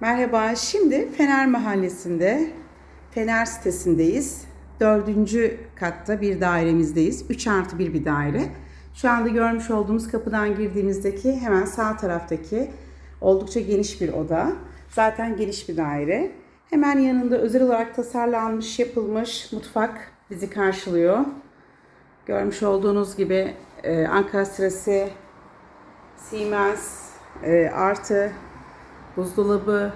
Merhaba, şimdi Fener Mahallesi'nde, Fener sitesindeyiz. Dördüncü katta bir dairemizdeyiz. 3 artı bir bir daire. Şu anda görmüş olduğumuz kapıdan girdiğimizdeki hemen sağ taraftaki oldukça geniş bir oda. Zaten geniş bir daire. Hemen yanında özel olarak tasarlanmış, yapılmış mutfak bizi karşılıyor. Görmüş olduğunuz gibi e, Ankara sırası Siemens e, artı buzdolabı,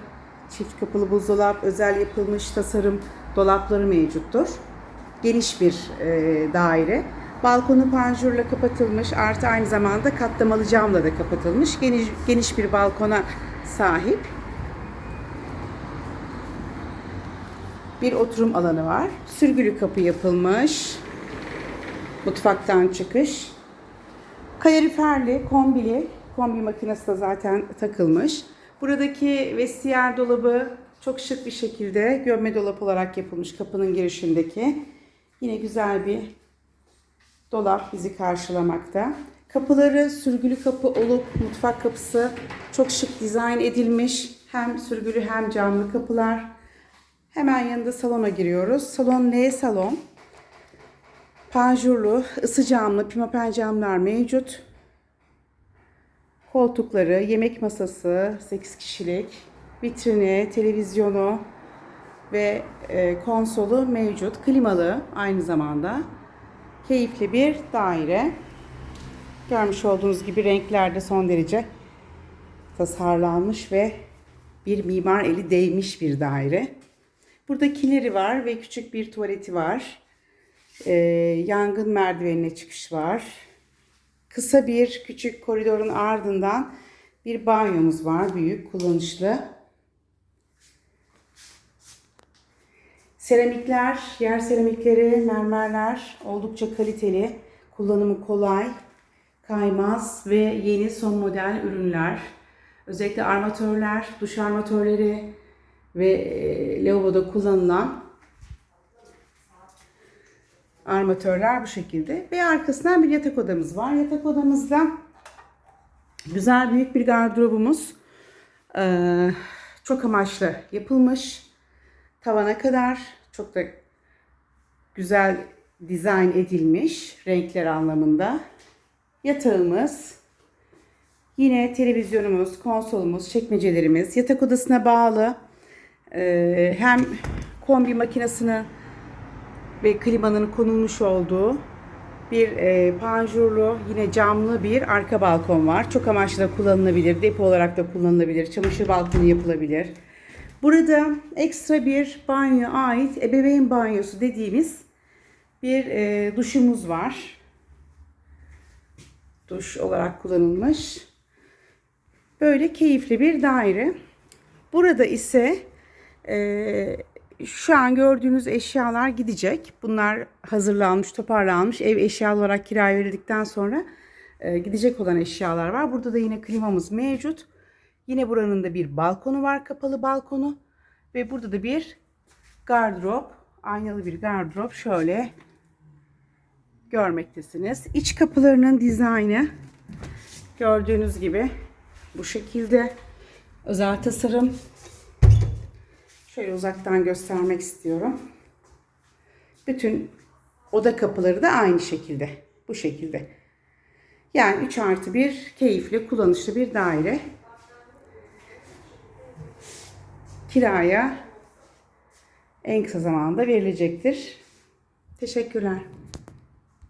çift kapılı buzdolap, özel yapılmış tasarım dolapları mevcuttur. Geniş bir e, daire. Balkonu panjurla kapatılmış, artı aynı zamanda katlamalı camla da kapatılmış. Geniş, geniş bir balkona sahip. Bir oturum alanı var. Sürgülü kapı yapılmış. Mutfaktan çıkış. Kaloriferli, kombili, kombi makinesi de zaten takılmış. Buradaki vestiyer dolabı çok şık bir şekilde gömme dolap olarak yapılmış kapının girişindeki. Yine güzel bir dolap bizi karşılamakta. Kapıları sürgülü kapı olup mutfak kapısı çok şık dizayn edilmiş. Hem sürgülü hem camlı kapılar. Hemen yanında salona giriyoruz. Salon L salon. Panjurlu, ısı camlı, pimapen camlar mevcut. Koltukları, yemek masası 8 kişilik, vitrini, televizyonu ve e, konsolu mevcut. Klimalı aynı zamanda. Keyifli bir daire. Görmüş olduğunuz gibi renklerde son derece tasarlanmış ve bir mimar eli değmiş bir daire. Burada kileri var ve küçük bir tuvaleti var. Ee, yangın merdivenine çıkış var. Kısa bir küçük koridorun ardından bir banyomuz var. Büyük, kullanışlı. Seramikler, yer seramikleri, mermerler oldukça kaliteli. Kullanımı kolay, kaymaz ve yeni son model ürünler. Özellikle armatörler, duş armatörleri ve e, lavaboda kullanılan armatörler bu şekilde. Ve arkasından bir yatak odamız var. Yatak odamızda güzel büyük bir gardırobumuz. Ee, çok amaçlı yapılmış. Tavana kadar çok da güzel dizayn edilmiş renkler anlamında. Yatağımız, yine televizyonumuz, konsolumuz, çekmecelerimiz, yatak odasına bağlı ee, hem kombi makinesini ve klimanın konulmuş olduğu bir e, panjurlu yine camlı bir arka balkon var. Çok amaçlı da kullanılabilir. Depo olarak da kullanılabilir. Çamaşır balkonu yapılabilir. Burada ekstra bir banyo ait ebeveyn banyosu dediğimiz bir e, duşumuz var. Duş olarak kullanılmış. Böyle keyifli bir daire. Burada ise e, şu an gördüğünüz eşyalar gidecek. Bunlar hazırlanmış, toparlanmış. Ev eşya olarak kiraya verildikten sonra e, gidecek olan eşyalar var. Burada da yine klimamız mevcut. Yine buranın da bir balkonu var, kapalı balkonu. Ve burada da bir gardırop, aynalı bir gardırop şöyle görmektesiniz. İç kapılarının dizaynı gördüğünüz gibi bu şekilde özel tasarım Şöyle uzaktan göstermek istiyorum. Bütün oda kapıları da aynı şekilde. Bu şekilde. Yani 3 artı 1 keyifli, kullanışlı bir daire. Kiraya en kısa zamanda verilecektir. Teşekkürler.